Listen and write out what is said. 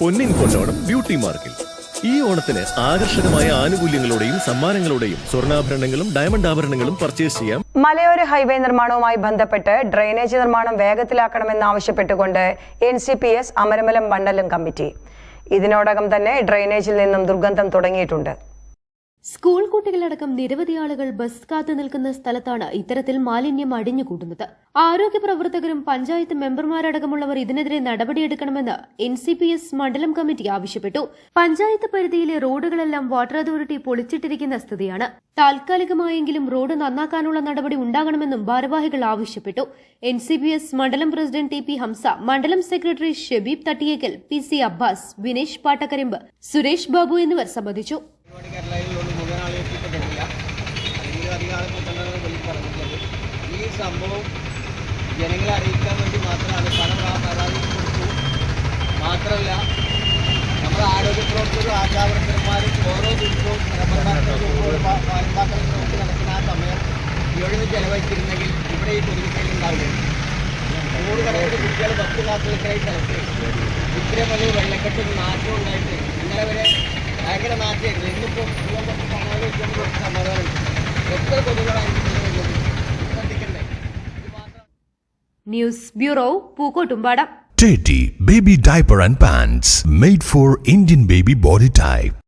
പൊന്നിൻ കൊണ്ടോണം ബ്യൂട്ടി മാർക്കിൽ. ഈ ഓണത്തിന് ആകർഷകമായ ആനുകൂല്യങ്ങളോടെയും സമ്മാനങ്ങളോടെയും സ്വർണാഭരണങ്ങളും ഡയമണ്ട് ആഭരണങ്ങളും പർച്ചേസ് ചെയ്യാം. മലയോര ഹൈവേ നിർമ്മാണവുമായി ബന്ധപ്പെട്ട് ഡ്രെയിനേജ് നിർമ്മാണം വേഗത്തിലാക്കണമെന്നാവശ്യപ്പെട്ടുകൊണ്ട് എൻ സി പി എസ് അമരമലം മണ്ഡലം കമ്മിറ്റി. ഇതിനോടകം തന്നെ ഡ്രെയിനേജിൽ നിന്നും ദുർഗന്ധം തുടങ്ങിയിട്ടുണ്ട്. സ്കൂൾ കുട്ടികളടക്കം നിരവധി ആളുകൾ ബസ് കാത്തു നിൽക്കുന്ന സ്ഥലത്താണ് ഇത്തരത്തിൽ മാലിന്യം അടിഞ്ഞുകൂടുന്നത് ആരോഗ്യ പ്രവർത്തകരും പഞ്ചായത്ത് മെമ്പർമാരടക്കമുള്ളവർ ഇതിനെതിരെ നടപടിയെടുക്കണമെന്ന് എൻ സി പി എസ് മണ്ഡലം കമ്മിറ്റി ആവശ്യപ്പെട്ടു. പഞ്ചായത്ത് പരിധിയിലെ റോഡുകളെല്ലാം വാട്ടർ അതോറിറ്റി പൊളിച്ചിട്ടിരിക്കുന്ന സ്ഥിതിയാണ്. താൽക്കാലികമായെങ്കിലും റോഡ് നന്നാക്കാനുള്ള നടപടി ഉണ്ടാകണമെന്നും ഭാരവാഹികൾ ആവശ്യപ്പെട്ടു. എൻ സി പി എസ് മണ്ഡലം പ്രസിഡന്റ് ടി പി ഹംസ മണ്ഡലം secretary Shabeeb Thattiyekkal P C Abbas Vinesh Pattakarimbu Suresh Babu എന്നിവർ സംബന്ധിച്ചു. സംഭവം ജനങ്ങളെ അറിയിക്കാൻ വേണ്ടി മാത്രമാണ് പല പ്രാ- പരാതി കൊടുത്തു. മാത്രമല്ല നമ്മുടെ ആരോഗ്യ പ്രവർത്തകരും ആശാവർക്കന്മാരും ഓരോ ദിവസവും പാലക്കാക്കൾ നോക്കി നടക്കുന്ന ആ സമയം ഇവിടെ നിന്ന് ചെലവഴിച്ചിരുന്നെങ്കിൽ ഇവിടെ ഈ പൊതുവിക്കൽ ഉണ്ടാവില്ല. നൂറുകണക്കിന് കുട്ടികൾ പത്ത് ക്ലാസ്സുകൾക്കായി സ്ഥലത്ത് ഇത്രയും വലിയ വെള്ളക്കെട്ടും നാശവും ഉണ്ടായിട്ട് ഇന്നലെ വരെ ഭയങ്കര നാശമായിരുന്നു ഇന്നിപ്പോൾ കാണാതെ വെച്ചുകൊണ്ട് എത്ര കൊതുകളായിരിക്കും news bureau Pookkottumpadam Teddy Baby Diaper and Pants made for Indian baby body type.